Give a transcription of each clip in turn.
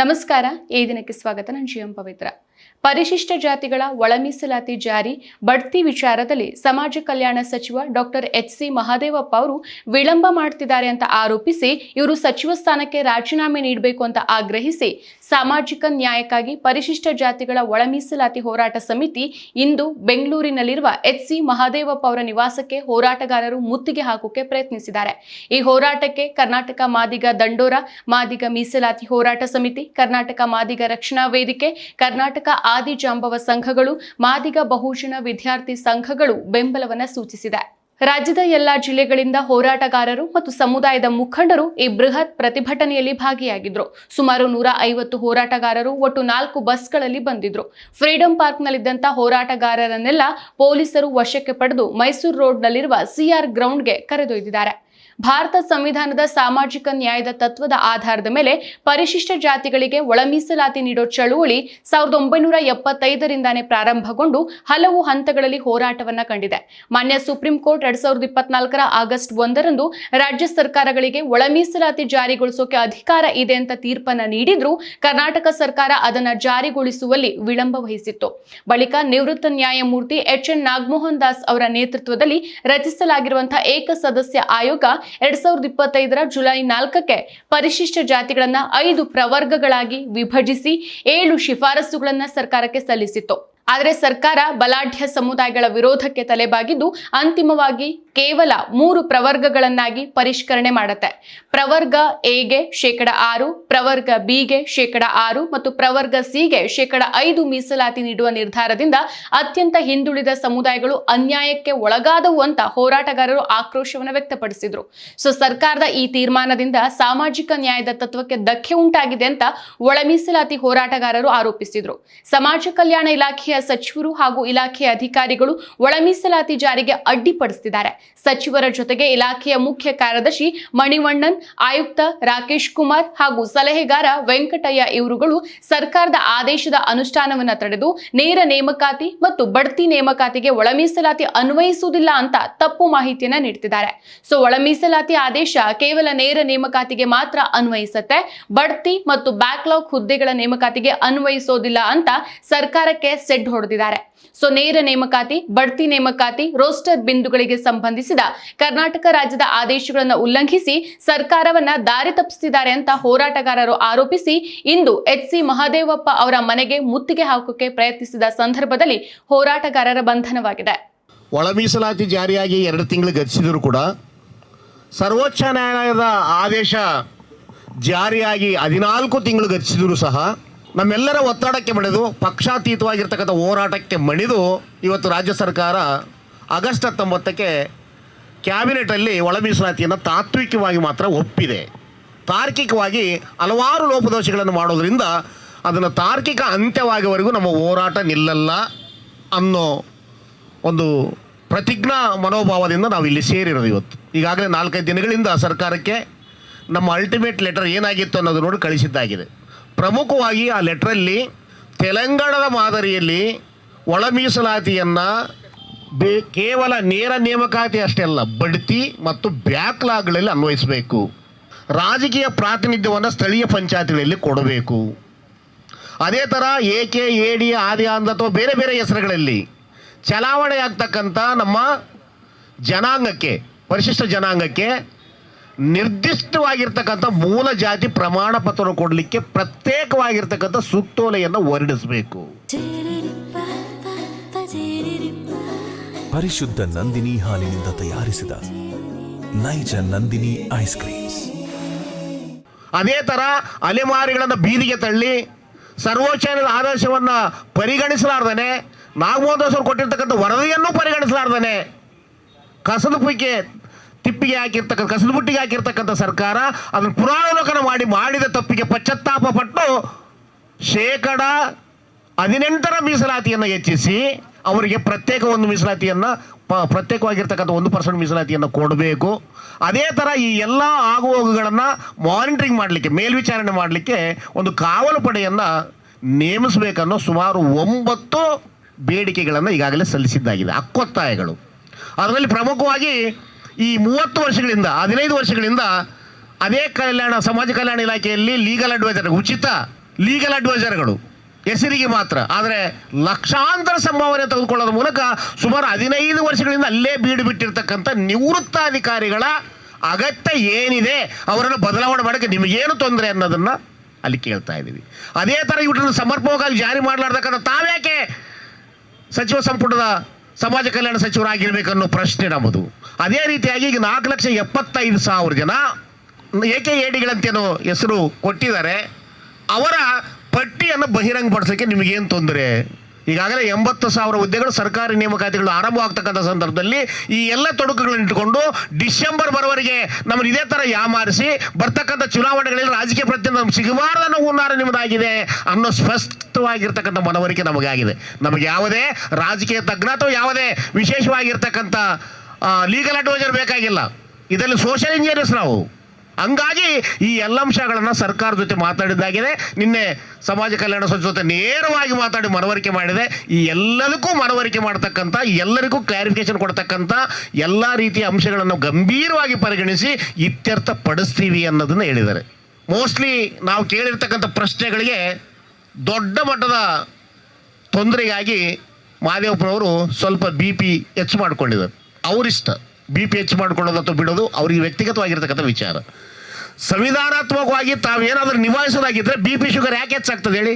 ನಮಸ್ಕಾರ ಈ ದಿನಕ್ಕೆ ಸ್ವಾಗತ. ನಾನು ಶಿವಂ ಪವಿತ್ರ. ಪರಿಶಿಷ್ಟ ಜಾತಿಗಳ ಒಳಮೀಸಲಾತಿ ಜಾರಿ. ಬಡ್ತಿ ವಿಚಾರದಲ್ಲಿ ಸಮಾಜ ಕಲ್ಯಾಣ ಸಚಿವ ಡಾಕ್ಟರ್ ಎಚ್ ಸಿ ಮಹಾದೇವಪ್ಪ ಅವರು ವಿಳಂಬ ಮಾಡ್ತಿದ್ದಾರೆ ಅಂತ ಆರೋಪಿಸಿ ಇವರು ಸಚಿವ ಸ್ಥಾನಕ್ಕೆ ರಾಜೀನಾಮೆ ನೀಡಬೇಕು ಅಂತ ಆಗ್ರಹಿಸಿ ಸಾಮಾಜಿಕ ನ್ಯಾಯಕ್ಕಾಗಿ ಪರಿಶಿಷ್ಟ ಜಾತಿಗಳ ಒಳಮೀಸಲಾತಿ ಹೋರಾಟ ಸಮಿತಿ ಇಂದು ಬೆಂಗಳೂರಿನಲ್ಲಿರುವ ಎಚ್ ಸಿ ಮಹಾದೇವಪ್ಪ ಅವರ ನಿವಾಸಕ್ಕೆ ಹೋರಾಟಗಾರರು ಮುತ್ತಿಗೆ ಹಾಕೋಕೆ ಪ್ರಯತ್ನಿಸಿದ್ದಾರೆ. ಈ ಹೋರಾಟಕ್ಕೆ ಕರ್ನಾಟಕ ಮಾದಿಗ ದಂಡೋರ, ಮಾದಿಗ ಮೀಸಲಾತಿ ಹೋರಾಟ ಸಮಿತಿ, ಕರ್ನಾಟಕ ಮಾದಿಗ ರಕ್ಷಣಾ ವೇದಿಕೆ, ಕರ್ನಾಟಕ ಆದಿಜಾಂಬವ ಸಂಘಗಳು, ಮಾದಿಗ ಬಹುಜನ ವಿದ್ಯಾರ್ಥಿ ಸಂಘಗಳು ಬೆಂಬಲವನ್ನು ಸೂಚಿಸಿದೆ. ರಾಜ್ಯದ ಎಲ್ಲಾ ಜಿಲ್ಲೆಗಳಿಂದ ಹೋರಾಟಗಾರರು ಮತ್ತು ಸಮುದಾಯದ ಮುಖಂಡರು ಈ ಬೃಹತ್ ಪ್ರತಿಭಟನೆಯಲ್ಲಿ ಭಾಗಿಯಾಗಿದ್ರು. ಸುಮಾರು ನೂರ ಐವತ್ತು ಹೋರಾಟಗಾರರು ಒಟ್ಟು ನಾಲ್ಕು ಬಸ್ಗಳಲ್ಲಿ ಬಂದಿದ್ರು. ಫ್ರೀಡಂ ಪಾರ್ಕ್ನಲ್ಲಿದ್ದಂಥ ಹೋರಾಟಗಾರರನ್ನೆಲ್ಲ ಪೊಲೀಸರು ವಶಕ್ಕೆ ಪಡೆದು ಮೈಸೂರು ರೋಡ್ನಲ್ಲಿರುವ ಸಿಆರ್ ಗ್ರೌಂಡ್ಗೆ ಕರೆದೊಯ್ದಿದ್ದಾರೆ. ಭಾರತ ಸಂವಿಧಾನದ ಸಾಮಾಜಿಕ ನ್ಯಾಯದ ತತ್ವದ ಆಧಾರದ ಮೇಲೆ ಪರಿಶಿಷ್ಟ ಜಾತಿಗಳಿಗೆ ಒಳ ಮೀಸಲಾತಿ ನೀಡೋ ಚಳುವಳಿ ಸಾವಿರದ ಒಂಬೈನೂರ ಎಪ್ಪತ್ತೈದರಿಂದಾನೇ ಪ್ರಾರಂಭಗೊಂಡು ಹಲವು ಹಂತಗಳಲ್ಲಿ ಹೋರಾಟವನ್ನ ಕಂಡಿದೆ. ಮಾನ್ಯ ಸುಪ್ರೀಂ ಕೋರ್ಟ್ ಎರಡ್ ಸಾವಿರದ ಇಪ್ಪತ್ನಾಲ್ಕರ ಆಗಸ್ಟ್ ಒಂದರಂದು ರಾಜ್ಯ ಸರ್ಕಾರಗಳಿಗೆ ಒಳ ಮೀಸಲಾತಿ ಜಾರಿಗೊಳಿಸೋಕೆ ಅಧಿಕಾರ ಇದೆ ಅಂತ ತೀರ್ಪನ್ನ ನೀಡಿದ್ರೂ ಕರ್ನಾಟಕ ಸರ್ಕಾರ ಅದನ್ನ ಜಾರಿಗೊಳಿಸುವಲ್ಲಿ ವಿಳಂಬ ವಹಿಸಿತ್ತು. ಬಳಿಕ ನಿವೃತ್ತ ನ್ಯಾಯಮೂರ್ತಿ ಎಚ್ ಎನ್ ನಾಗಮೋಹನ್ ದಾಸ್ ಅವರ ನೇತೃತ್ವದಲ್ಲಿ ರಚಿಸಲಾಗಿರುವಂತಹ ಏಕ ಸದಸ್ಯ ಆಯೋಗ ಎರಡ್ ಸಾವಿರದ ಇಪ್ಪತ್ತೈದರ ಜುಲೈ ನಾಲ್ಕಕ್ಕೆ ಪರಿಶಿಷ್ಟ ಜಾತಿಗಳನ್ನ ಐದು ಪ್ರವರ್ಗಗಳಾಗಿ ವಿಭಜಿಸಿ ಏಳು ಶಿಫಾರಸುಗಳನ್ನ ಸರ್ಕಾರಕ್ಕೆ ಸಲ್ಲಿಸಿತ್ತು. ಆದರೆ ಸರ್ಕಾರ ಬಲಾಢ್ಯ ಸಮುದಾಯಗಳ ವಿರೋಧಕ್ಕೆ ತಲೆಬಾಗಿದ್ದು ಅಂತಿಮವಾಗಿ ಕೇವಲ ಮೂರು ಪ್ರವರ್ಗಗಳನ್ನಾಗಿ ಪರಿಷ್ಕರಣೆ ಮಾಡುತ್ತೆ. ಪ್ರವರ್ಗ ಎಗೆ ಶೇಕಡ ಆರು, ಪ್ರವರ್ಗ ಬಿಗೆ ಶೇಕಡ ಆರು ಮತ್ತು ಪ್ರವರ್ಗ ಸಿಗೆ ಶೇಕಡ ಐದು ಮೀಸಲಾತಿ ನೀಡುವ ನಿರ್ಧಾರದಿಂದ ಅತ್ಯಂತ ಹಿಂದುಳಿದ ಸಮುದಾಯಗಳು ಅನ್ಯಾಯಕ್ಕೆ ಒಳಗಾದವು ಅಂತ ಹೋರಾಟಗಾರರು ಆಕ್ರೋಶವನ್ನು ವ್ಯಕ್ತಪಡಿಸಿದ್ರು. ಸೊ, ಸರ್ಕಾರದ ಈ ತೀರ್ಮಾನದಿಂದ ಸಾಮಾಜಿಕ ನ್ಯಾಯದ ತತ್ವಕ್ಕೆ ಧಕ್ಕೆ ಉಂಟಾಗಿದೆ ಅಂತ ಒಳ ಮೀಸಲಾತಿ ಹೋರಾಟಗಾರರು ಆರೋಪಿಸಿದ್ರು. ಸಮಾಜ ಕಲ್ಯಾಣ ಇಲಾಖೆಯ ಸಚಿವರು ಹಾಗೂ ಇಲಾಖೆಯ ಅಧಿಕಾರಿಗಳು ಒಳ ಮೀಸಲಾತಿ ಜಾರಿಗೆ ಅಡ್ಡಿಪಡಿಸುತ್ತಿದ್ದಾರೆ ಸಚಿವರ ಜೊತೆಗೆ ಇಲಾಖೆಯ ಮುಖ್ಯ ಕಾರ್ಯದರ್ಶಿ ಮಣಿವಣ್ಣನ್, ಆಯುಕ್ತ ರಾಕೇಶ್ ಕುಮಾರ್ ಹಾಗೂ ಸಲಹೆಗಾರ ವೆಂಕಟಯ್ಯ ಇವರುಗಳು ಸರ್ಕಾರದ ಆದೇಶದ ಅನುಷ್ಠಾನವನ್ನ ತಡೆದು ನೇರ ನೇಮಕಾತಿ ಮತ್ತು ಬಡ್ತಿ ನೇಮಕಾತಿಗೆ ಒಳಮೀಸಲಾತಿ ಅನ್ವಯಿಸುವುದಿಲ್ಲ ಅಂತ ತಪ್ಪು ಮಾಹಿತಿಯನ್ನ ನೀಡ್ತಿದ್ದಾರೆ. ಸೊ, ಒಳಮೀಸಲಾತಿ ಆದೇಶ ಕೇವಲ ನೇರ ನೇಮಕಾತಿಗೆ ಮಾತ್ರ ಅನ್ವಯಿಸುತ್ತೆ, ಬಡ್ತಿ ಮತ್ತು ಬ್ಯಾಕ್ಲಾಗ್ ಹುದ್ದೆಗಳ ನೇಮಕಾತಿಗೆ ಅನ್ವಯಿಸೋದಿಲ್ಲ ಅಂತ ಸರ್ಕಾರಕ್ಕೆ ಸೆಡ್ ಹೊಡೆದಿದ್ದಾರೆ. ಸೊ ನೇರ ನೇಮಕಾತಿ, ಬಡ್ತಿ ನೇಮಕಾತಿ, ರೋಸ್ಟರ್ ಬಿಂದುಗಳಿಗೆ ಸಂಬಂಧಿಸಿದ ಕರ್ನಾಟಕ ರಾಜ್ಯದ ಆದೇಶಗಳನ್ನು ಉಲ್ಲಂಘಿಸಿ ಸರ್ಕಾರವನ್ನ ದಾರಿ ತಪ್ಪಿಸಿದ್ದಾರೆ ಅಂತ ಹೋರಾಟಗಾರರು ಆರೋಪಿಸಿ ಇಂದು ಎಚ್ ಸಿ ಮಹಾದೇವಪ್ಪ ಅವರ ಮನೆಗೆ ಮುತ್ತಿಗೆ ಹಾಕೋಕೆ ಪ್ರಯತ್ನಿಸಿದ ಸಂದರ್ಭದಲ್ಲಿ ಹೋರಾಟಗಾರರ ಬಂಧನವಾಗಿದೆ. ಒಳ ಮೀಸಲಾತಿ ಜಾರಿಯಾಗಿ ಎರಡು ತಿಂಗಳು ಗತಿಸಿದರೂ ಕೂಡ ಸರ್ವೋಚ್ಚ ನ್ಯಾಯಾಲಯದ ಆದೇಶ ಜಾರಿಯಾಗಿ ಹದಿನಾಲ್ಕು ತಿಂಗಳು ಗತಿಸಿದರೂ ಸಹ ನಮ್ಮೆಲ್ಲರ ಒತ್ತಡಕ್ಕೆ ಮಣಿದು, ಪಕ್ಷಾತೀತವಾಗಿರ್ತಕ್ಕಂಥ ಹೋರಾಟಕ್ಕೆ ಮಣಿದು ಇವತ್ತು ರಾಜ್ಯ ಸರ್ಕಾರ ಆಗಸ್ಟ್ ಹತ್ತೊಂಬತ್ತಕ್ಕೆ ಕ್ಯಾಬಿನೆಟಲ್ಲಿ ಒಳ ಮೀಸಲಾತಿಯನ್ನು ತಾತ್ವಿಕವಾಗಿ ಮಾತ್ರ ಒಪ್ಪಿದೆ. ತಾರ್ಕಿಕವಾಗಿ ಹಲವಾರು ಲೋಪದೋಷಗಳನ್ನು ಮಾಡೋದರಿಂದ ಅದನ್ನು ತಾರ್ಕಿಕ ಅಂತ್ಯವಾಗುವವರೆಗೂ ನಮ್ಮ ಹೋರಾಟ ನಿಲ್ಲಲ್ಲ ಅನ್ನೋ ಒಂದು ಪ್ರತಿಜ್ಞಾ ಮನೋಭಾವದಿಂದ ನಾವು ಇಲ್ಲಿ ಸೇರಿರೋದು ಇವತ್ತು. ಈಗಾಗಲೇ ನಾಲ್ಕೈದು ದಿನಗಳಿಂದ ಸರ್ಕಾರಕ್ಕೆ ನಮ್ಮ ಅಲ್ಟಿಮೇಟ್ ಲೆಟರ್ ಏನಾಗಿತ್ತು ಅನ್ನೋದು ನೋಡಿ ಕಳಿಸಿದ್ದಾಗಿದೆ. ಪ್ರಮುಖವಾಗಿ ಆ ಲೆಟ್ರಲ್ಲಿ ತೆಲಂಗಾಣದ ಮಾದರಿಯಲ್ಲಿ ಒಳ ಮೀಸಲಾತಿಯನ್ನು ಬೇ ಕೇವಲ ನೇರ ನೇಮಕಾತಿ ಅಷ್ಟೇ ಅಲ್ಲ, ಬಡ್ತಿ ಮತ್ತು ಬ್ಯಾಕ್ಲಾಗ್ಗಳಲ್ಲಿ ಅನ್ವಯಿಸಬೇಕು. ರಾಜಕೀಯ ಪ್ರಾತಿನಿಧ್ಯವನ್ನು ಸ್ಥಳೀಯ ಪಂಚಾಯತ್ಗಳಲ್ಲಿ ಕೊಡಬೇಕು. ಅದೇ ಥರ ಎ ಕೆ ಎ ಡಿ ಆದಿ ಆಂಧ್ರ ಅಥವಾ ಬೇರೆ ಬೇರೆ ಹೆಸರುಗಳಲ್ಲಿ ಚಲಾವಣೆ ಆಗ್ತಕ್ಕಂಥ ನಮ್ಮ ಜನಾಂಗಕ್ಕೆ, ಪರಿಶಿಷ್ಟ ಜನಾಂಗಕ್ಕೆ ನಿರ್ದಿಷ್ಟವಾಗಿರ್ತಕ್ಕಂಥ ಮೂಲ ಜಾತಿ ಪ್ರಮಾಣ ಪತ್ರ ಕೊಡಲಿಕ್ಕೆ ಪ್ರತ್ಯೇಕವಾಗಿರ್ತಕ್ಕಂಥ ಸುತ್ತೋಲೆಯನ್ನು ಹೊರಡಿಸಬೇಕು. ಪರಿಶುದ್ಧ ನಂದಿನಿ ಹಾಲಿನಿಂದ ತಯಾರಿಸಿದ ನೈಜ ನಂದಿನಿ ಐಸ್ ಕ್ರೀಮ್ಸ್. ಅದೇ ತರ ಅಲೆಮಾರಿಗಳನ್ನು ಬೀದಿಗೆ ತಳ್ಳಿ ಸರ್ವೋಚ್ಚ ಆದೇಶವನ್ನು ಪರಿಗಣಿಸಲಾರ್ದನೆ ನಾಗಮೋಹನ್ ದಾಸ್ ಅವರು ಕೊಟ್ಟಿರ್ತಕ್ಕಂಥ ವರದಿಯನ್ನು ಪರಿಗಣಿಸಲಾರ್ದನೆ ಕಸದ ಪುಯ್ಕೆ ತಿಪ್ಪಿಗೆ ಹಾಕಿರ್ತಕ್ಕಂಥ, ಕಸದ ಬುಟ್ಟಿಗೆ ಹಾಕಿರ್ತಕ್ಕಂಥ ಸರ್ಕಾರ ಅದನ್ನು ಪುರಾವಲೋಕನ ಮಾಡಿ ಮಾಡಿದ ತಪ್ಪಿಗೆ ಪಶ್ಚಾತ್ತಾಪ ಪಟ್ಟು ಶೇಕಡ ಹದಿನೆಂಟರ ಮೀಸಲಾತಿಯನ್ನು ಹೆಚ್ಚಿಸಿ ಅವರಿಗೆ ಪ್ರತ್ಯೇಕ ಒಂದು ಮೀಸಲಾತಿಯನ್ನು, ಪ, ಪ್ರತ್ಯೇಕವಾಗಿರ್ತಕ್ಕಂಥ ಒಂದು ಪರ್ಸೆಂಟ್ ಮೀಸಲಾತಿಯನ್ನು ಕೊಡಬೇಕು. ಅದೇ ಥರ ಈ ಎಲ್ಲ ಆಗುಹೋಗುಗಳನ್ನು ಮಾನಿಟರಿಂಗ್ ಮಾಡಲಿಕ್ಕೆ, ಮೇಲ್ವಿಚಾರಣೆ ಮಾಡಲಿಕ್ಕೆ ಒಂದು ಕಾವಲು ಪಡೆಯನ್ನು ನೇಮಿಸಬೇಕನ್ನೋ ಸುಮಾರು ಒಂಬತ್ತು ಬೇಡಿಕೆಗಳನ್ನು ಈಗಾಗಲೇ ಸಲ್ಲಿಸಿದ್ದಾಗಿದೆ, ಅಕ್ಕೊತ್ತಾಯಗಳು. ಅದರಲ್ಲಿ ಪ್ರಮುಖವಾಗಿ ಈ ಮೂವತ್ತು ವರ್ಷಗಳಿಂದ, ಹದಿನೈದು ವರ್ಷಗಳಿಂದ ಅದೇ ಕಲ್ಯಾಣ, ಸಮಾಜ ಕಲ್ಯಾಣ ಇಲಾಖೆಯಲ್ಲಿ ಲೀಗಲ್ ಅಡ್ವೈಸರ್ ಉಚಿತ ಲೀಗಲ್ ಅಡ್ವೈಸರ್ಗಳು ಹೆಸರಿಗೆ ಮಾತ್ರ. ಆದರೆ ಲಕ್ಷಾಂತರ ಸಂಭಾವನೆ ತೆಗೆದುಕೊಳ್ಳೋದ್ರ ಮೂಲಕ ಸುಮಾರು ಹದಿನೈದು ವರ್ಷಗಳಿಂದ ಅಲ್ಲೇ ಬೀಡು ಬಿಟ್ಟಿರ್ತಕ್ಕಂಥ ನಿವೃತ್ತ ಅಧಿಕಾರಿಗಳ ಅಗತ್ಯ ಏನಿದೆ ಅವರನ್ನು ಬದಲಾವಣೆ ಮಾಡೋಕ್ಕೆ ನಿಮಗೇನು ತೊಂದರೆ ಅನ್ನೋದನ್ನು ಅಲ್ಲಿ ಕೇಳ್ತಾ ಇದ್ದೀವಿ. ಅದೇ ಥರ ಇವ್ರನ್ನ ಸಮರ್ಪಕವಾಗಿ ಜಾರಿ ಮಾಡಲಾರ್ದಕ್ಕಂಥ ತಾವ್ಯಾಕೆ ಸಚಿವ ಸಂಪುಟದ ಸಮಾಜ ಕಲ್ಯಾಣ ಸಚಿವರಾಗಿರ್ಬೇಕನ್ನೋ ಪ್ರಶ್ನೆ ನಮ್ಮದು. ಅದೇ ರೀತಿಯಾಗಿ ಈಗ ನಾಲ್ಕು ಲಕ್ಷ ಎಪ್ಪತ್ತೈದು ಸಾವಿರ ಜನ ಏಕೆ ಏಡಿಗಳಂತೇನೋ ಹೆಸರು ಕೊಟ್ಟಿದ್ದಾರೆ. ಅವರ ಪಟ್ಟಿಯನ್ನು ಬಹಿರಂಗಪಡಿಸೋಕ್ಕೆ ನಿಮಗೇನು ತೊಂದರೆ? ಈಗಾಗಲೇ ಎಂಬತ್ತು ಸಾವಿರ ಹುದ್ದೆಗಳು ಸರ್ಕಾರಿ ನೇಮಕಾತಿಗಳು ಆರಂಭವಾಗ್ತಕ್ಕಂಥ ಸಂದರ್ಭದಲ್ಲಿ ಈ ಎಲ್ಲ ತೊಡಕುಗಳನ್ನು ಇಟ್ಟುಕೊಂಡು ಡಿಸೆಂಬರ್ ಬರೋವರೆಗೆ ನಮ್ಮನ್ನು ಇದೇ ಥರ ಯಾಮಾರಿಸಿ ಬರ್ತಕ್ಕಂಥ ಚುನಾವಣೆಗಳಲ್ಲಿ ರಾಜಕೀಯ ಪ್ರತಿ ನಮ್ಗೆ ಸಿಗಬಾರ್ದನ್ನೋ ಹುನ್ನಾರ ನಿಮ್ಮದಾಗಿದೆ ಅನ್ನೋ ಸ್ಪಷ್ಟವಾಗಿರ್ತಕ್ಕಂಥ ಮನವರಿಕೆ ನಮಗಾಗಿದೆ. ನಮಗೆ ಯಾವುದೇ ರಾಜಕೀಯ ತಜ್ಞ ಅಥವಾ ಯಾವುದೇ ವಿಶೇಷವಾಗಿರ್ತಕ್ಕಂಥ ಲೀಗಲ್ ಅಡ್ವೈಸರ್ ಬೇಕಾಗಿಲ್ಲ. ಇದರಲ್ಲಿ ಸೋಷಿಯಲ್ ಇಂಜಿನಿಯರ್ಸ್ ನಾವು. ಹಂಗಾಗಿ ಈ ಎಲ್ಲ ಅಂಶಗಳನ್ನು ಸರ್ಕಾರ ಜೊತೆ ಮಾತಾಡಿದ್ದಾಗಿದೆ. ನಿನ್ನೆ ಸಮಾಜ ಕಲ್ಯಾಣ ಸಚಿವ ಜೊತೆ ನೇರವಾಗಿ ಮಾತಾಡಿ ಮನವರಿಕೆ ಮಾಡಿದೆ. ಈ ಎಲ್ಲದಕ್ಕೂ ಮನವರಿಕೆ ಮಾಡ್ತಕ್ಕಂಥ ಎಲ್ಲರಿಗೂ ಕ್ಲಾರಿಫಿಕೇಶನ್ ಕೊಡ್ತಕ್ಕಂಥ ಎಲ್ಲ ರೀತಿಯ ಅಂಶಗಳನ್ನು ಗಂಭೀರವಾಗಿ ಪರಿಗಣಿಸಿ ಇತ್ಯರ್ಥ ಪಡಿಸ್ತೀವಿ ಅನ್ನೋದನ್ನು ಹೇಳಿದ್ದಾರೆ. ಮೋಸ್ಟ್ಲಿ ನಾವು ಕೇಳಿರ್ತಕ್ಕಂಥ ಪ್ರಶ್ನೆಗಳಿಗೆ ದೊಡ್ಡ ಮಟ್ಟದ ತೊಂದರೆಗಾಗಿ ಮಾದೇವಪ್ಪನವರು ಸ್ವಲ್ಪ ಬಿ ಪಿ ಹೆಚ್ಚು ಮಾಡ್ಕೊಂಡಿದ್ದಾರೆ. ಅವರಿಷ್ಟ. ಬಿ ಪಿ ಎಚ್ ಮಾಡ್ಕೊಳ್ಳೋದು ಅಥವಾ ಬಿಡೋದು ಅವರಿಗೆ ವ್ಯಕ್ತಿಗತವಾಗಿರ್ತಕ್ಕಂಥ ವಿಚಾರ. ಸಂವಿಧಾನಾತ್ಮಕವಾಗಿ ತಾವೇನಾದರೂ ನಿಭಾಯಿಸೋದಾಗಿದ್ದರೆ ಬಿ ಪಿ ಶುಗರ್ ಯಾಕೆ ಹೆಚ್ಚಾಗ್ತದೆ ಹೇಳಿ?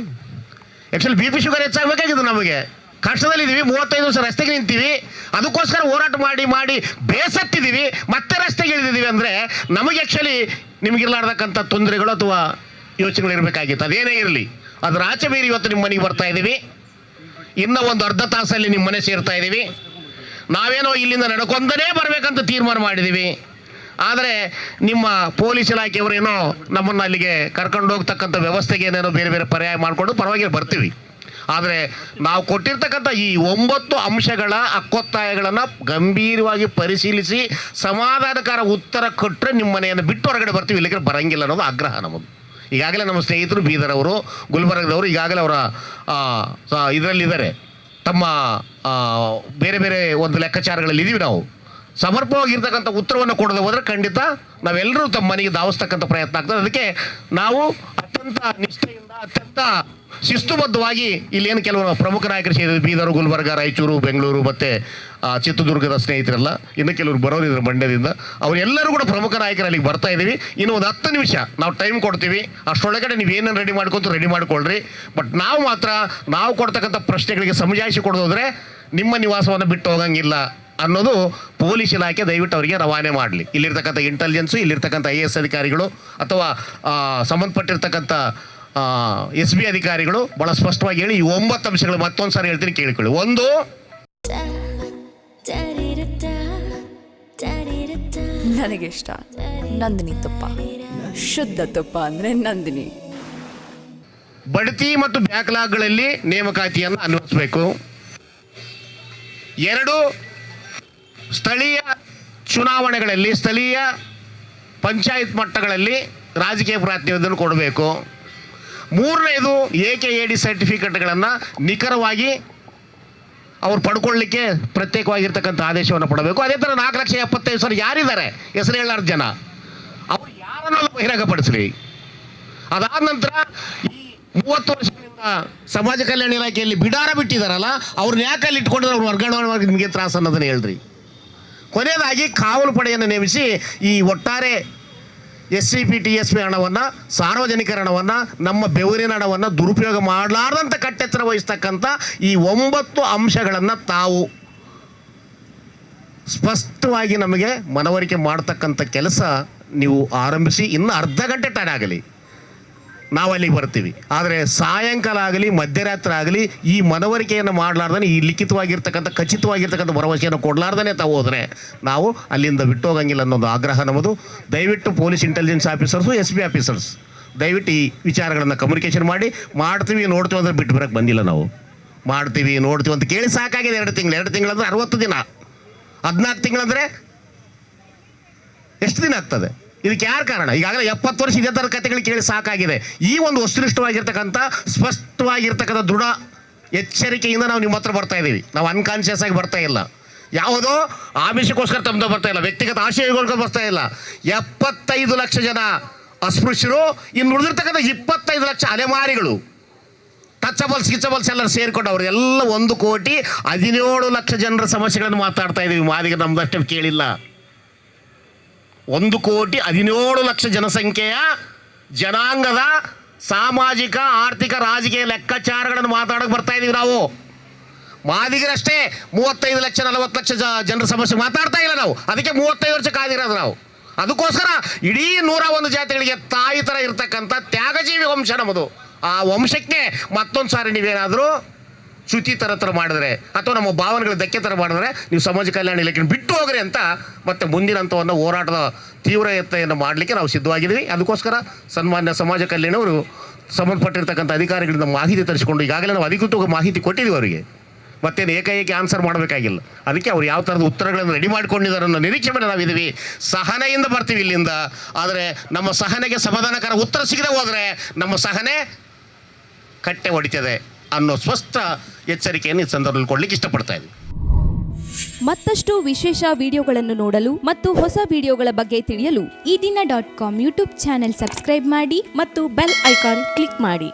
ಆ್ಯಕ್ಚುಲಿ ಬಿ ಪಿ ಶುಗರ್ ಹೆಚ್ಚಾಗಬೇಕಾಗಿದೆ ನಮಗೆ. ಕಷ್ಟದಲ್ಲಿದ್ದೀವಿ, ಮೂವತ್ತೈದು ವರ್ಷ ರಸ್ತೆಗೆ ನಿಂತೀವಿ, ಅದಕ್ಕೋಸ್ಕರ ಹೋರಾಟ ಮಾಡಿ ಮಾಡಿ ಬೇಸತ್ತಿದ್ದೀವಿ, ಮತ್ತೆ ರಸ್ತೆಗೆ ಇಳಿದಿದ್ದೀವಿ ಅಂದರೆ ನಮಗೆ ಆ್ಯಕ್ಚುಲಿ ನಿಮಗಿರ್ಲಾರ್ದಕ್ಕಂಥ ತೊಂದರೆಗಳು ಅಥವಾ ಯೋಚನೆಗಳು ಇರಬೇಕಾಗಿತ್ತು. ಅದೇನೇ ಇರಲಿ, ಅದರ ಆಚೆ ಬೇರೆ ಇವತ್ತು ನಿಮ್ಮ ಮನೆಗೆ ಬರ್ತಾ ಇದ್ದೀವಿ. ಇನ್ನೂ ಒಂದು ಅರ್ಧ ತಾಸಲ್ಲಿ ನಿಮ್ಮ ಮನೆ ಸೇರ್ತಾ ಇದ್ದೀವಿ. ನಾವೇನೋ ಇಲ್ಲಿಂದ ನಡ್ಕೊಂಡನೇ ಬರಬೇಕಂತ ತೀರ್ಮಾನ ಮಾಡಿದ್ದೀವಿ ಆದರೆ ನಿಮ್ಮ ಪೊಲೀಸ್ ಇಲಾಖೆಯವರೇನೋ ನಮ್ಮನ್ನು ಅಲ್ಲಿಗೆ ಕರ್ಕೊಂಡು ಹೋಗ್ತಕ್ಕಂಥ ವ್ಯವಸ್ಥೆಗೆ ಏನೇನೋ ಬೇರೆ ಬೇರೆ ಪರ್ಯಾಯ ಮಾಡಿಕೊಂಡು ಪರವಾಗಿ ಬರ್ತೀವಿ. ಆದರೆ ನಾವು ಕೊಟ್ಟಿರ್ತಕ್ಕಂಥ ಈ ಒಂಬತ್ತು ಅಂಶಗಳ ಅಕ್ಕೊತ್ತಾಯಗಳನ್ನು ಗಂಭೀರವಾಗಿ ಪರಿಶೀಲಿಸಿ ಸಮಾಧಾನಕಾರ ಉತ್ತರ ಕೊಟ್ಟರೆ ನಿಮ್ಮ ಮನೆಯನ್ನು ಬಿಟ್ಟು ಹೊರಗಡೆ ಬರ್ತೀವಿ. ಇಲ್ಲಿಗೆ ಬರಂಗಿಲ್ಲ ಅನ್ನೋದು ಆಗ್ರಹ ನಮ್ಮದು ಈಗಾಗಲೇ ನಮ್ಮ ಸ್ನೇಹಿತರು ಬೀದರವರು ಗುಲ್ಬರ್ಗದವರು ಈಗಾಗಲೇ ಅವರ ಇದರಲ್ಲಿದ್ದಾರೆ. ತಮ್ಮ ಬೇರೆ ಬೇರೆ ಒಂದು ಲೆಕ್ಕಾಚಾರಗಳಲ್ಲಿ ಇದ್ದೀವಿ ನಾವು. ಸಮರ್ಪಕವಾಗಿರ್ತಕ್ಕಂಥ ಉತ್ತರವನ್ನು ಕೊಡದೆ ಹೋದರೆ ಖಂಡಿತ ನಾವೆಲ್ಲರೂ ತಮ್ಮ ಮನೆಗೆ ಧಾವಿಸ್ತಕ್ಕಂಥ ಪ್ರಯತ್ನ ಆಗ್ತದೆ. ಅದಕ್ಕೆ ನಾವು ಅತ್ಯಂತ ನಿಷ್ಠೆಯಿಂದ, ಅತ್ಯಂತ ಶಿಸ್ತುಬದ್ಧವಾಗಿ ಇಲ್ಲೇನು ಕೆಲವರು ಪ್ರಮುಖ ನಾಯಕರು ಸೇರಿದ್ರು ಬೀದರ್, ಗುಲ್ಬರ್ಗ, ರಾಯಚೂರು, ಬೆಂಗಳೂರು ಮತ್ತು ಚಿತ್ರದುರ್ಗದ ಸ್ನೇಹಿತರೆಲ್ಲ, ಇನ್ನು ಕೆಲವರು ಬರೋರಿದ್ರು ಮಂಡ್ಯದಿಂದ. ಅವರೆಲ್ಲರೂ ಕೂಡ ಪ್ರಮುಖ ನಾಯಕರು ಅಲ್ಲಿಗೆ ಬರ್ತಾ ಇದ್ದೀವಿ. ಇನ್ನು ಒಂದು ಹತ್ತು ನಿಮಿಷ ನಾವು ಟೈಮ್ ಕೊಡ್ತೀವಿ. ಅಷ್ಟೊಳಗಡೆ ನೀವು ಏನೇನು ರೆಡಿ ಮಾಡ್ಕೊಂತ ರೆಡಿ ಮಾಡ್ಕೊಳ್ರಿ. ಬಟ್ ನಾವು ಮಾತ್ರ, ನಾವು ಕೊಡ್ತಕ್ಕಂಥ ಪ್ರಶ್ನೆಗಳಿಗೆ ಸಮಜಾಯಿಸಿ ಕೊಡೋದಾದ್ರೆ ನಿಮ್ಮ ನಿವಾಸವನ್ನು ಬಿಟ್ಟು ಹೋಗಂಗಿಲ್ಲ ಅನ್ನೋದು ಪೊಲೀಸ್ ಇಲಾಖೆ ದಯವಿಟ್ಟು ಅವರಿಗೆ ರವಾನೆ ಮಾಡಲಿ. ಇಲ್ಲಿರ್ತಕ್ಕಂಥ ಇಂಟೆಲಿಜೆನ್ಸು ಇಲ್ಲಿರ್ತಕ್ಕಂಥ ಐ ಎ ಎಸ್ ಅಧಿಕಾರಿಗಳು ಅಥವಾ ಸಂಬಂಧಪಟ್ಟಿರ್ತಕ್ಕಂಥ ಎಸ್ ಬಿ ಅಧಿಕಾರಿಗಳು ಭಾಳ ಸ್ಪಷ್ಟವಾಗಿ ಹೇಳಿ ಈ ಒಂಬತ್ತು ಅಂಶಗಳು ಮತ್ತೊಂದು ಸಾರಿ ಹೇಳ್ತೀನಿ ಕೇಳಿಕೊಳ್ಳಿ. ಒಂದು ನನಗಿಷ್ಟ ನಂದಿನಿ ತುಪ್ಪ. ಶುದ್ಧ ತುಪ್ಪ ಅಂದರೆ ನಂದಿನಿ. ಬಡ್ತಿ ಮತ್ತು ಬ್ಯಾಕ್ಲಾಗ್ಗಳಲ್ಲಿ ನೇಮಕಾತಿಯನ್ನು ಅನ್ವಯಿಸಬೇಕು ಎರಡು ಸ್ಥಳೀಯ ಚುನಾವಣೆಗಳಲ್ಲಿ, ಸ್ಥಳೀಯ ಪಂಚಾಯತ್ ಮಟ್ಟಗಳಲ್ಲಿ ರಾಜಕೀಯ ಪ್ರಾತಿನಿಧ್ಯವನ್ನು ಕೊಡಬೇಕು. ಮೂರನೇದು ಎ ಕೆ ಎ ಡಿ ಸರ್ಟಿಫಿಕೇಟ್ಗಳನ್ನು ನಿಖರವಾಗಿ ಅವ್ರು ಪಡ್ಕೊಳ್ಳಿಕ್ಕೆ ಪ್ರತ್ಯೇಕವಾಗಿರ್ತಕ್ಕಂಥ ಆದೇಶವನ್ನು ಪಡಬೇಕು. ಅದೇ ಥರ ನಾಲ್ಕು ಲಕ್ಷ ಎಪ್ಪತ್ತೈದು ಸಾವಿರ ಯಾರಿದ್ದಾರೆ? ಹೆಸರು ಹೇಳಾರ್ದು ಜನ. ಅವ್ರು ಯಾರನ್ನೂ ಬಹಿರಂಗಪಡಿಸ್ರಿ ಅದಾದ ನಂತರ ಮೂವತ್ತು ವರ್ಷದಿಂದ ಸಮಾಜ ಕಲ್ಯಾಣ ಇಲಾಖೆಯಲ್ಲಿ ಬಿಡಾರ ಬಿಟ್ಟಿದಾರಲ್ಲ ಅವ್ರನ್ನ ಯಾಕೆ ಅಲ್ಲಿ ಇಟ್ಕೊಂಡ್ರೆ ಅವ್ರು ವರ್ಗಾವಣೆ ನಿಮಗೆ ತ್ರಾಸ ಅನ್ನೋದನ್ನ ಹೇಳ್ರಿ. ಕೊನೆಯದಾಗಿ ಕಾವಲು ಪಡೆಯನ್ನು ನೇಮಿಸಿ ಈ ಒಟ್ಟಾರೆ S C P T S P ಹಣವನ್ನು ಸಾರ್ವಜನಿಕರ ಹಣವನ್ನು ನಮ್ಮ ಬೆವರಿನ ಹಣವನ್ನು ದುರುಪಯೋಗ ಮಾಡಲಾರ್ದಂಥ ಕಟ್ಟೆಚ್ಚರ ವಹಿಸ್ತಕ್ಕಂಥ ಈ ಒಂಬತ್ತು ಅಂಶಗಳನ್ನು ತಾವು ಸ್ಪಷ್ಟವಾಗಿ ನಮಗೆ ಮನವರಿಕೆ ಮಾಡ್ತಕ್ಕಂಥ ಕೆಲಸ ನೀವು ಆರಂಭಿಸಿ ಇನ್ನು ಅರ್ಧ ಗಂಟೆ ತಡ ಆಗಲಿ ನಾವು ಅಲ್ಲಿಗೆ ಬರ್ತೀವಿ. ಆದರೆ ಸಾಯಂಕಾಲ ಆಗಲಿ ಮಧ್ಯರಾತ್ರಿ ಆಗಲಿ ಈ ಮನವರಿಕೆಯನ್ನು ಮಾಡಲಾರ್ದೇ ಈ ಲಿಖಿತವಾಗಿರ್ತಕ್ಕಂಥ, ಖಚಿತವಾಗಿರ್ತಕ್ಕಂಥ ಭರವಸೆಯನ್ನು ಕೊಡಲಾರ್ದೇ ತಾವು ಹೋದರೆ ನಾವು ಅಲ್ಲಿಂದ ಬಿಟ್ಟು ಹೋಗಂಗಿಲ್ಲ ಅನ್ನೋದು ಆಗ್ರಹ ನಮ್ಮದು. ದಯವಿಟ್ಟು police intelligence officers, S B officers, ದಯವಿಟ್ಟು ಈ ವಿಚಾರಗಳನ್ನು ಕಮ್ಯುನಿಕೇಷನ್ ಮಾಡಿ. ಮಾಡ್ತೀವಿ, ನೋಡ್ತೀವಿ ಅಂದರೆ ಬಿಟ್ಟು ಬರೋಕ್ಕೆ ಬಂದಿಲ್ಲ ನಾವು. ಮಾಡ್ತೀವಿ, ನೋಡ್ತೀವಿ ಅಂತ ಕೇಳಿ ಸಾಕಾಗಿದೆ ಎರಡು ತಿಂಗಳು. ಎರಡು ತಿಂಗಳಂದ್ರೆ ಅರವತ್ತು ದಿನ. ಹದಿನಾಲ್ಕು ತಿಂಗಳಂದರೆ ಎಷ್ಟು ದಿನ ಆಗ್ತದೆ? ಇದಕ್ಕೆ ಯಾರು ಕಾರಣ? ಈಗಾಗಲೇ ಎಪ್ಪತ್ತು ವರ್ಷ ಇದೇ ಥರ ಕಥೆಗಳು ಕೇಳಿ ಸಾಕಾಗಿದೆ. ಈ ಒಂದು ವಸ್ತುನಿಷ್ಠವಾಗಿರ್ತಕ್ಕಂಥ ಸ್ಪಷ್ಟವಾಗಿರ್ತಕ್ಕಂಥ ದೃಢ ಎಚ್ಚರಿಕೆಯಿಂದ ನಾವು ನಿಮ್ಮ ಹತ್ರ ಬರ್ತಾ ಇದ್ದೀವಿ. ನಾವು ಅನ್ಕಾನ್ಷಿಯಸ್ ಆಗಿ ಬರ್ತಾ ಇಲ್ಲ. ಯಾವುದೋ ಆಮಿಷಕ್ಕೋಸ್ಕರ ತಮ್ಮದು ಬರ್ತಾ ಇಲ್ಲ. ವ್ಯಕ್ತಿಗತ ಆಶಯಗೋಸ್ಕರ ಬರ್ತಾ ಇಲ್ಲ. ಎಪ್ಪತ್ತೈದು ಲಕ್ಷ ಜನ ಅಸ್ಪೃಶ್ಯರು, ಇನ್ನು ಉಳಿದಿರ್ತಕ್ಕಂಥ ಇಪ್ಪತ್ತೈದು ಲಕ್ಷ ಅಲೆಮಾರಿಗಳು. ಟಚಬಲ್ಸ್ ಗಿಚಬಲ್ಸ್ ಎಲ್ಲರೂ ಸೇರಿಕೊಂಡು ಅವರೆಲ್ಲ ಒಂದು ಕೋಟಿ ಹದಿನೇಳು ಲಕ್ಷ ಜನರ ಸಮಸ್ಯೆಗಳನ್ನು ಮಾತಾಡ್ತಾ ಇದ್ದೀವಿ. ಮಾದಿಗೆ ನಮ್ದಷ್ಟೇ ಕೇಳಿಲ್ಲ. ಒಂದು ಕೋಟಿ ಹದಿನೇಳು ಲಕ್ಷ ಜನಸಂಖ್ಯೆಯ ಜನಾಂಗದ ಸಾಮಾಜಿಕ, ಆರ್ಥಿಕ, ರಾಜಕೀಯ ಲೆಕ್ಕಾಚಾರಗಳನ್ನು ಮಾತಾಡೋಕೆ ಬರ್ತಾ ಇದೀವಿ ನಾವು. ಮಾದಿಗರಷ್ಟೇ ಮೂವತ್ತೈದು ಲಕ್ಷ, ನಲವತ್ತು ಲಕ್ಷ ಜನರ ಸಮಸ್ಯೆ ಮಾತಾಡ್ತಾ ಇಲ್ಲ ನಾವು. ಅದಕ್ಕೆ ಮೂವತ್ತೈದು ವರ್ಷ ಕಾದಿರೋದು ನಾವು. ಅದಕ್ಕೋಸ್ಕರ ಇಡೀ ನೂರ ಒಂದು ಜಾತಿಗಳಿಗೆ ತಾಯಿ ಥರ ಇರತಕ್ಕಂಥ ತ್ಯಾಗಜೀವಿ ವಂಶ ನಮ್ಮದು. ಆ ವಂಶಕ್ಕೆ ಮತ್ತೊಂದು ಸಾರಿ ನೀವೇನಾದರೂ ಚ್ಯುತಿ ಥರ ಥರ ಮಾಡಿದ್ರೆ ಅಥವಾ ನಮ್ಮ ಭಾವನೆಗಳು ಧಕ್ಕೆ ಥರ ಮಾಡಿದ್ರೆ ನೀವು ಸಮಾಜ ಕಲ್ಯಾಣ ಇಲಾಖೆ ಬಿಟ್ಟು ಹೋಗ್ರಿ ಅಂತ ಮತ್ತೆ ಮುಂದಿನ ಹಂತವನ್ನು ಹೋರಾಟದ ತೀವ್ರತೆಯನ್ನು ಮಾಡಲಿಕ್ಕೆ ನಾವು ಸಿದ್ಧವಾಗಿದ್ದೀವಿ. ಅದಕ್ಕೋಸ್ಕರ ಸನ್ಮಾನ್ಯ ಸಮಾಜ ಕಲ್ಯಾಣವರು ಸಂಬಂಧಪಟ್ಟಿರ್ತಕ್ಕಂಥ ಅಧಿಕಾರಿಗಳಿಂದ ಮಾಹಿತಿ ತರಿಸಿಕೊಂಡು ಈಗಾಗಲೇ ನಾವು ಅಧಿಕೃತವಾಗಿ ಮಾಹಿತಿ ಕೊಟ್ಟಿದ್ದೀವಿ ಅವರಿಗೆ. ಮತ್ತೇನು ಏಕಾಏಕಿ ಆನ್ಸರ್ ಮಾಡಬೇಕಾಗಿಲ್ಲ. ಅದಕ್ಕೆ ಅವ್ರು ಯಾವ ಥರದ ಉತ್ತರಗಳನ್ನು ರೆಡಿ ಮಾಡ್ಕೊಂಡಿದ್ದಾರೆ ಅನ್ನೋ ನಿರೀಕ್ಷೆ ಮೇಲೆ ನಾವಿದ್ದೀವಿ. ಸಹನೆಯಿಂದ ಬರ್ತೀವಿ ಇಲ್ಲಿಂದ. ಆದರೆ ನಮ್ಮ ಸಹನೆಗೆ ಸಮಾಧಾನಕರ ಉತ್ತರ ಸಿಗದೆ ಹೋದರೆ ನಮ್ಮ ಸಹನೆ ಕಟ್ಟೆ ಹೊಡಿತದೆ. ಅನ್ನೋ ಸ್ಪಷ್ಟ ಎಚ್ಚರಿಕೆಯನ್ನು ಈ ಸಂದರ್ಭದಲ್ಲಿ ಕೊಡ್ಲಿಕ್ಕೆ ಇಷ್ಟಪಡ್ತಾ ಇದ್ದೀವಿ ಮತ್ತಷ್ಟು ವಿಶೇಷ ವಿಡಿಯೋಗಳನ್ನು ನೋಡಲು ಮತ್ತು ಹೊಸ ವಿಡಿಯೋಗಳ ಬಗ್ಗೆ ತಿಳಿಯಲು Ee dina dot com YouTube channel subscribe ಮಾಡಿ ಮತ್ತು ಬೆಲ್ ಐಕಾನ್ ಕ್ಲಿಕ್ ಮಾಡಿ.